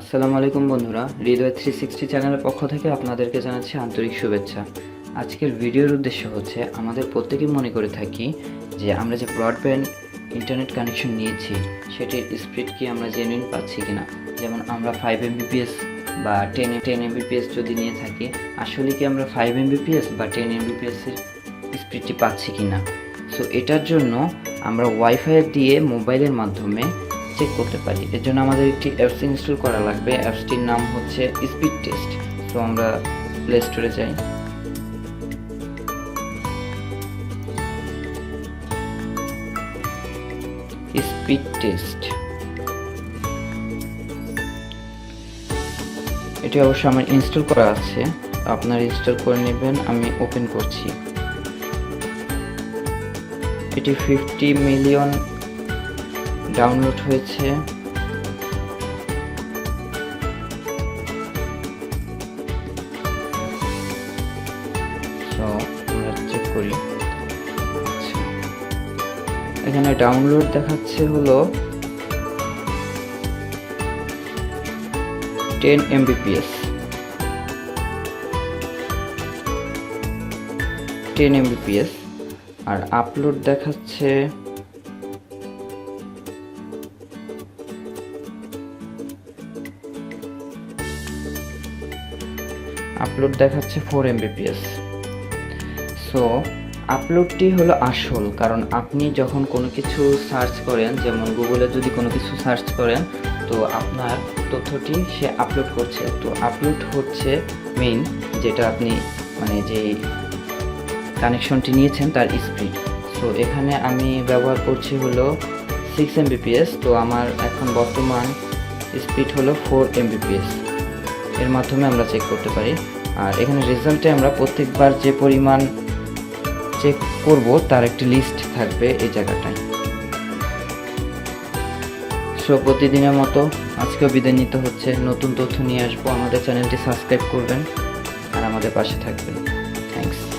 আসসালামু আলাইকুম বন্ধুরা, হৃদয় থ্রি সিক্সটি চ্যানেলের পক্ষ থেকে আপনাদেরকে জানাচ্ছি আন্তরিক শুভেচ্ছা। আজকের ভিডিওর উদ্দেশ্য হচ্ছে, আমাদের প্রত্যেকেই মনে করে থাকি যে আমরা যে ব্রডব্যান্ড ইন্টারনেট কানেকশন নিয়েছি, সেটির স্পিড কি আমরা জেনুইন পাচ্ছি কিনা। যেমন আমরা ফাইভ এমবিপিএস বা টেন টেন এমবিপিএস যদি নিয়ে থাকি, আসলে কি আমরা ফাইভ এমবিপিএস বা টেন এমবিপিএসের স্পিডটি পাচ্ছি কিনা? সো এটার জন্য আমরা ওয়াইফাই দিয়ে মোবাইলের মাধ্যমে চেক করতে পারি। এর জন্য আমাদের একটি অ্যাপস ইনস্টল করা লাগবে। অ্যাপসটির নাম হচ্ছে স্পিড টেস্ট তো আমরা প্লে স্টোরে যাই। স্পিড টেস্ট এটি অবশ্য আমার ইনস্টল করা আছে। আপনার ইনস্টল করে নেবেন। আমি ওপেন করছি। এটি ফিফটি মিলিয়ন ডাউনলোড হয়েছে। আমরা চেক করি। আচ্ছা। এখানে ডাউনলোড দেখাচ্ছে হলো টেন এমবিপিএস টেন এমবিপিএস আর আপলোড দেখাচ্ছে আপলোড দেখাচ্ছে ফোর এমবিপিএস সো আপলোডটি হলো আসল, কারণ আপনি যখন কোনো কিছু সার্চ করেন, যেমন গুগলে যদি কোনো কিছু সার্চ করেন, তো আপনার তথ্যটি সে আপলোড করছে। তো আপলোড হচ্ছে মেইন যেটা আপনি মানে যে কানেকশনটি নিয়েছেন, তার স্পিড সো এখানে আমি ব্যবহার করছি হলো সিক্স এমবিপিএস তো আমার এখন বর্তমান স্পিড হলো ফোর এমবিপিএস এর মাধ্যমে আমরা চেক করতে পারি। আর এখানে রেজাল্টে আমরা প্রত্যেকবার যে পরিমাণ চেক করব, তার একটি লিস্ট থাকবে এই জায়গাটায়। সো প্রতিদিনের মতো আজকেও বিদায় নিতে হচ্ছে। নতুন তথ্য নিয়ে আসব। আমাদের চ্যানেলটি সাবস্ক্রাইব করবেন আর আমাদের পাশে থাকবেন। থ্যাংকস